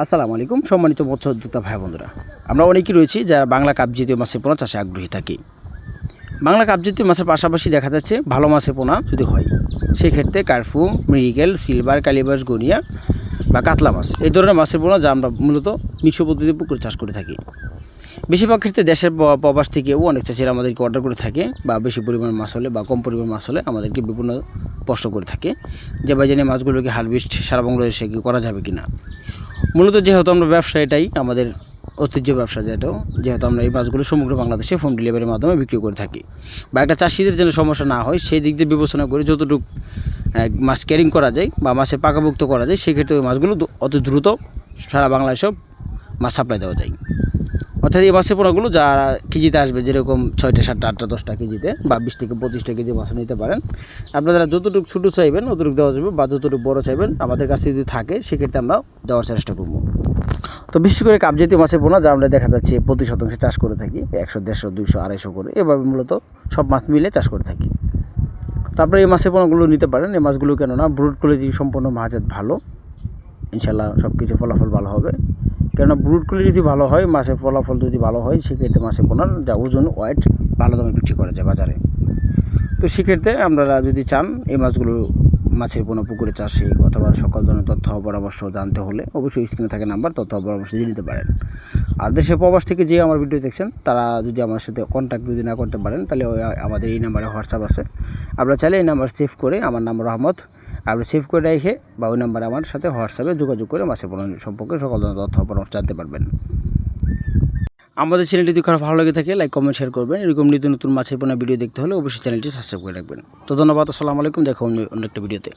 আসসালামু আলাইকুম, সম্মানিত মৎস্যোদ্যোক্তা ভাই বন্ধুরা। আমরা অনেকেই রয়েছি যারা বাংলা কাপ জাতীয় মাছের পোনা চাষে আগ্রহী থাকি। বাংলা কাপ জাতীয় মাছের পাশাপাশি দেখা যাচ্ছে ভালো মাছের পোনা যদি হয়, সেক্ষেত্রে কার্ফু মিরিকেল সিলভার, কালিবাস, গনিয়া বা কাতলা মাছ, এই ধরনের মাছের পোনা যা আমরা মূলত মিশ্র পদ্ধতিতে পুকুরে চাষ করে থাকি। বেশিরভাগ ক্ষেত্রে দেশের প্রবাস থেকেও অনেক চাষিরা আমাদেরকে অর্ডার করে থাকে বা বেশি পরিমাণ মাছ হলে বা কম পরিমাণ মাছ হলে আমাদেরকে বিভিন্ন প্রশ্ন করে থাকে যে জানি মাছগুলোকে হারভেস্ট সারা বাংলাদেশে করা যাবে কি না মূলত যেহেতু আমরা ব্যবসা এটাই, আমাদের ঐতিহ্য ব্যবসা যেটাও যেহেতু আমরা এই মাছগুলো সমগ্র বাংলাদেশে হোম ডেলিভারির মাধ্যমে বিক্রি করে থাকি। বা একটা চাষিদের যেন সমস্যা না হয়, সেই দিক দিয়ে বিবেচনা করে যতটুকু মাছ ক্যারিং করা যায় বা মাছের পাকাভুক্ত করা যায়, সেক্ষেত্রে ওই মাছগুলো অতি দ্রুত সারা বাংলাদেশে মাছ সাপ্লাই দেওয়া যায়। অর্থাৎ এই মাছের পোনাগুলো যারা কেজিতে আসবে, যেরকম ছয়টা, সাতটা, আটটা, দশটা কেজিতে বা বিশ থেকে পঁচিশটা কেজি মাছ নিতে পারেন। আপনারা যতটুকু ছোটো চাইবেন, অতটুকু দেওয়া যাবে বা যতটুকু বড় চাইবেন, আমাদের কাছে যদি থাকে, সেক্ষেত্রে আমরা দেওয়ার চেষ্টা করব। তো বিশেষ করে কাপ জাতীয় মাছের পোনা, যা আমরা দেখা যাচ্ছে প্রতি শতাংশে চাষ করে থাকি, একশো, দেড়শো, দুইশো, আড়াইশো করে, এভাবে মূলত সব মাছ মিলে চাষ করে থাকি। তারপরে এই মাছের পোনাগুলো নিতে পারেন। এই মাছগুলো কেননা ব্রুড কোয়ালিটি সম্পূর্ণ মাছের ভালো। ইনশাল্লাহ সব কিছু ফলাফল ভালো হবে। কেননা ব্রুড কোয়ালিটি যদি ভালো হয় মাছের ফলাফল যদি ভালো হয়, সেক্ষেত্রে মাছের পোনার যা ওজন ওয়েট ভালো দামে বিক্রি করা যায় বাজারে। তো সেক্ষেত্রে আপনারা যদি চান, এই মাছগুলো মাছের পোনা পুকুরে চাষে অথবা সকল ধরনের তথ্য পরামর্শ জানতে হলে অবশ্যই স্ক্রিনে থাকা নাম্বার তথ্য পরামর্শ দিয়ে নিতে পারেন। আর দেশের প্রবাস থেকে যে আমার ভিডিও দেখছেন, তারা যদি আমার সাথে কন্ট্যাক্ট যদি না করতে পারেন, তাহলে আমাদের এই নাম্বারে হোয়াটসঅ্যাপ আছে। আপনারা চাইলে এই নাম্বার সেভ করে আমার নাম রহমত আপনি সেভ করে রেখে বা ওই নাম্বারে আমার সাথে হোয়াটসঅ্যাপে যোগাযোগ করে মাছের পোনা সম্পর্কে সকল তথ্য পরামর্শ জানতে পারবেন। আমাদের চ্যানেলটি যদি ভালো লাগে থাকে লাইক কমেন্ট শেয়ার করবেন। এরকম নিত্য নতুন মাছের পোনা ভিডিও দেখতে হলে অবশ্যই চ্যানেলটি সাবস্ক্রাইব করে রাখবেন। তো ধন্যবাদ, আসসালামু আলাইকুম, দেখো অন্য একটা ভিডিওতে।